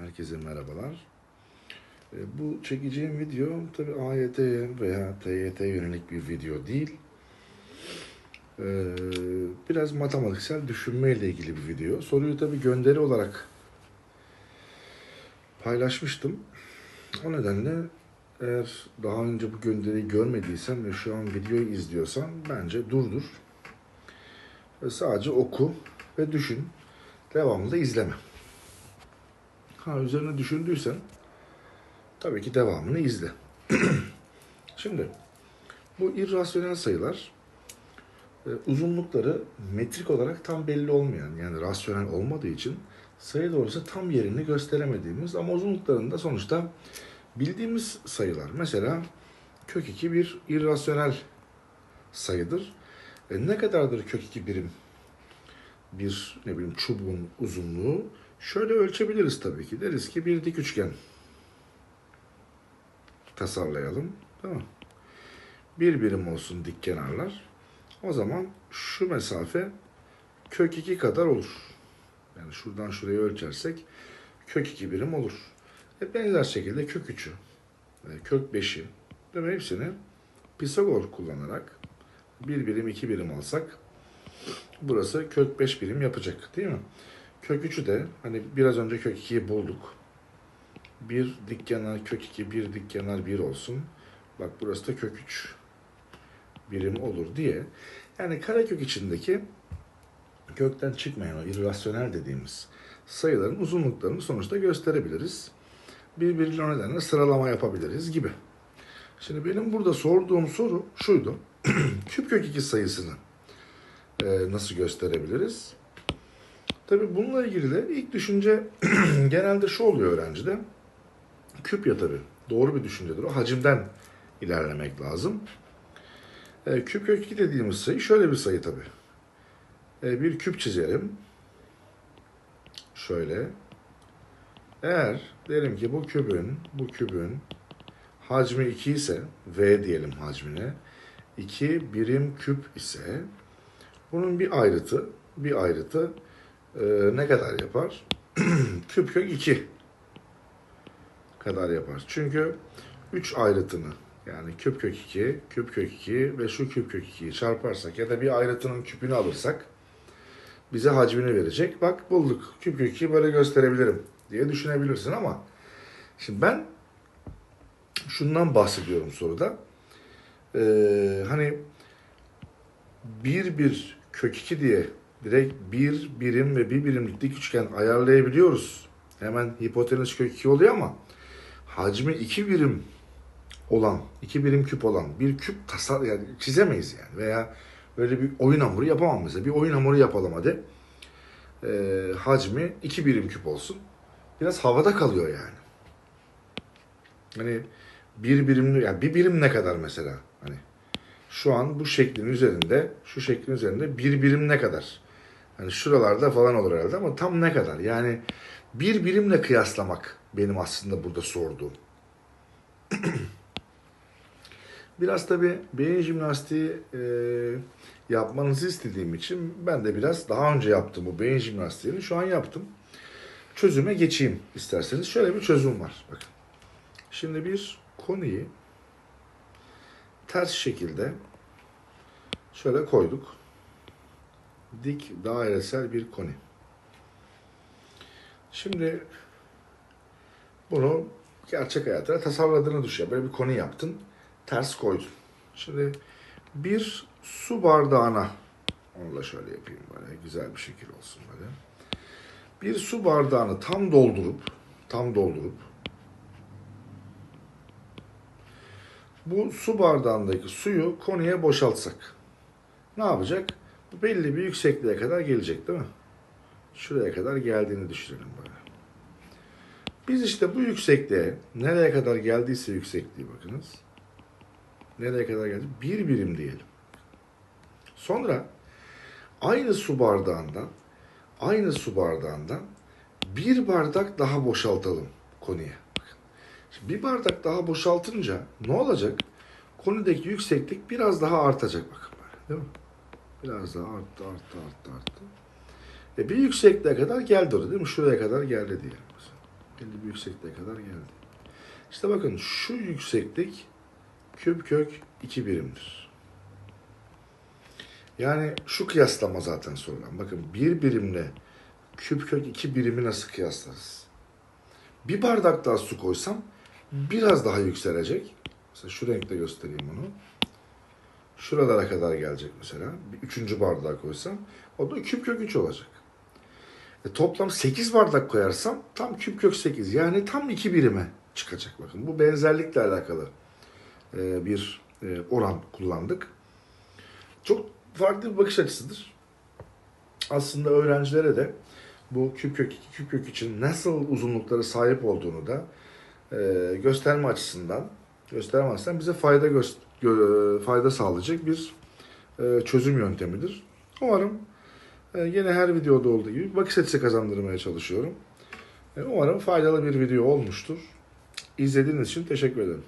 Herkese merhabalar. E, Bu çekeceğim video tabi AYT'ye veya TYT yönelik bir video değil. E, Biraz matematiksel düşünmeyle ilgili bir video. Soruyu tabi gönderi olarak paylaşmıştım. O nedenle eğer daha önce bu gönderiyi görmediysen ve şu an videoyu izliyorsan bence durdur. Ve sadece oku ve düşün. Devamlı da izleme. Ha üzerine düşündüysen tabii ki devamını izle. Şimdi bu irrasyonel sayılar e, uzunlukları metrik olarak tam belli olmayan yani rasyonel olmadığı için sayı doğrusu tam yerini gösteremediğimiz ama uzunluklarında sonuçta bildiğimiz sayılar. Mesela kök 2 bir irrasyonel sayıdır. E, ne kadardır kök 2 birim bir ne bileyim çubuğun uzunluğu? Şöyle ölçebiliriz tabii ki. Deriz ki bir dik üçgen tasarlayalım. Tamam. Bir birim olsun dik kenarlar. O zaman şu mesafe kök 2 kadar olur. Yani şuradan şuraya ölçersek kök 2 birim olur. E benzer şekilde kök 3'ü, e, kök 5'i değil mi? hepsini Pisagor kullanarak bir birim iki birim alsak burası kök 5 birim yapacak değil mi? Kök 3'ü de hani biraz önce kök 2'yi bulduk. Bir dik kenar kök 2, bir dik kenar 1 olsun. Bak burası da kök 3 birim olur diye. Yani karekök içindeki kökten çıkmayan o irrasyonel dediğimiz sayıların uzunluklarını sonuçta gösterebiliriz. Birbiriyle o nedenle sıralama yapabiliriz gibi. Şimdi benim burada sorduğum soru şuydu. Küp kök 2 sayısını e, nasıl gösterebiliriz? Tabii bununla ilgili de ilk düşünce genelde şu oluyor öğrencide. Küp ya tabii. Doğru bir düşüncedir. O hacimden ilerlemek lazım. E, küp kök 2 dediğimiz sayı şöyle bir sayı tabii. E, bir küp çizerim. Şöyle. Eğer derim ki bu kübün, bu kübün hacmi 2 ise, V diyelim hacmine, 2 birim küp ise bunun bir ayrıtı, bir ayrıtı e, ne kadar yapar? küp kök 2 kadar yapar. Çünkü 3 ayrıtını yani küp kök 2, küp kök 2 ve şu küp kök 2'yi çarparsak ya da bir ayrıtının küpünü alırsak bize hacmini verecek. Bak bulduk. Küp kök 2'yi böyle gösterebilirim diye düşünebilirsin ama şimdi ben şundan bahsediyorum soruda. Ee, hani bir bir kök 2 diye direkt bir birim ve bir birimlik dik üçgen ayarlayabiliyoruz. Hemen hipotenüs kök 2 oluyor ama hacmi 2 birim olan, 2 birim küp olan bir küp tasar yani çizemeyiz yani veya böyle bir oyun hamuru yapamam mesela. Bir oyun hamuru yapalım hadi. Ee, hacmi 2 birim küp olsun. Biraz havada kalıyor yani. Hani bir birim yani bir birim ne kadar mesela? Hani şu an bu şeklin üzerinde, şu şeklin üzerinde bir birim ne kadar? Hani şuralarda falan olur herhalde ama tam ne kadar? Yani bir birimle kıyaslamak benim aslında burada sorduğum. Biraz tabii beyin jimnastiği e, yapmanızı istediğim için ben de biraz daha önce yaptım bu beyin jimnastiğini. Şu an yaptım. Çözüme geçeyim isterseniz. Şöyle bir çözüm var. Bakın. Şimdi bir konuyu ters şekilde şöyle koyduk. Dik dairesel bir koni. Şimdi bunu gerçek hayata tasarladığını düşün. Böyle bir koni yaptın. Ters koydun. Şimdi bir su bardağına onu da şöyle yapayım böyle güzel bir şekil olsun böyle. Bir su bardağını tam doldurup tam doldurup bu su bardağındaki suyu konuya boşaltsak ne yapacak? Belli bir yüksekliğe kadar gelecek değil mi? Şuraya kadar geldiğini düşünelim böyle. Biz işte bu yüksekliğe nereye kadar geldiyse yüksekliği bakınız. Nereye kadar geldi? Bir birim diyelim. Sonra aynı su bardağından aynı su bardağından bir bardak daha boşaltalım konuya. Şimdi bir bardak daha boşaltınca ne olacak? Konudaki yükseklik biraz daha artacak bakın. Değil mi? Biraz daha arttı, arttı, arttı, arttı. E bir yüksekliğe kadar geldi orada değil mi? Şuraya kadar geldi diyelim. belli bir yüksekliğe kadar geldi. İşte bakın şu yükseklik küp kök 2 birimdir. Yani şu kıyaslama zaten sorulan. Bakın bir birimle küp kök 2 birimi nasıl kıyaslarız? Bir bardak daha su koysam biraz daha yükselecek. Mesela şu renkte göstereyim onu. Şuralara kadar gelecek mesela. Bir üçüncü bardağı koysam o da küp kök 3 olacak. E, toplam 8 bardak koyarsam tam küp kök 8. Yani tam 2 birime çıkacak bakın. Bu benzerlikle alakalı e, bir e, oran kullandık. Çok farklı bir bakış açısıdır. Aslında öğrencilere de bu küp kök 2 küp kök için nasıl uzunluklara sahip olduğunu da e, gösterme açısından gösterme açısından bize fayda gö- gö- fayda sağlayacak bir e, çözüm yöntemidir. Umarım e, yine her videoda olduğu gibi bakış açısı kazandırmaya çalışıyorum. E, umarım faydalı bir video olmuştur. İzlediğiniz için teşekkür ederim.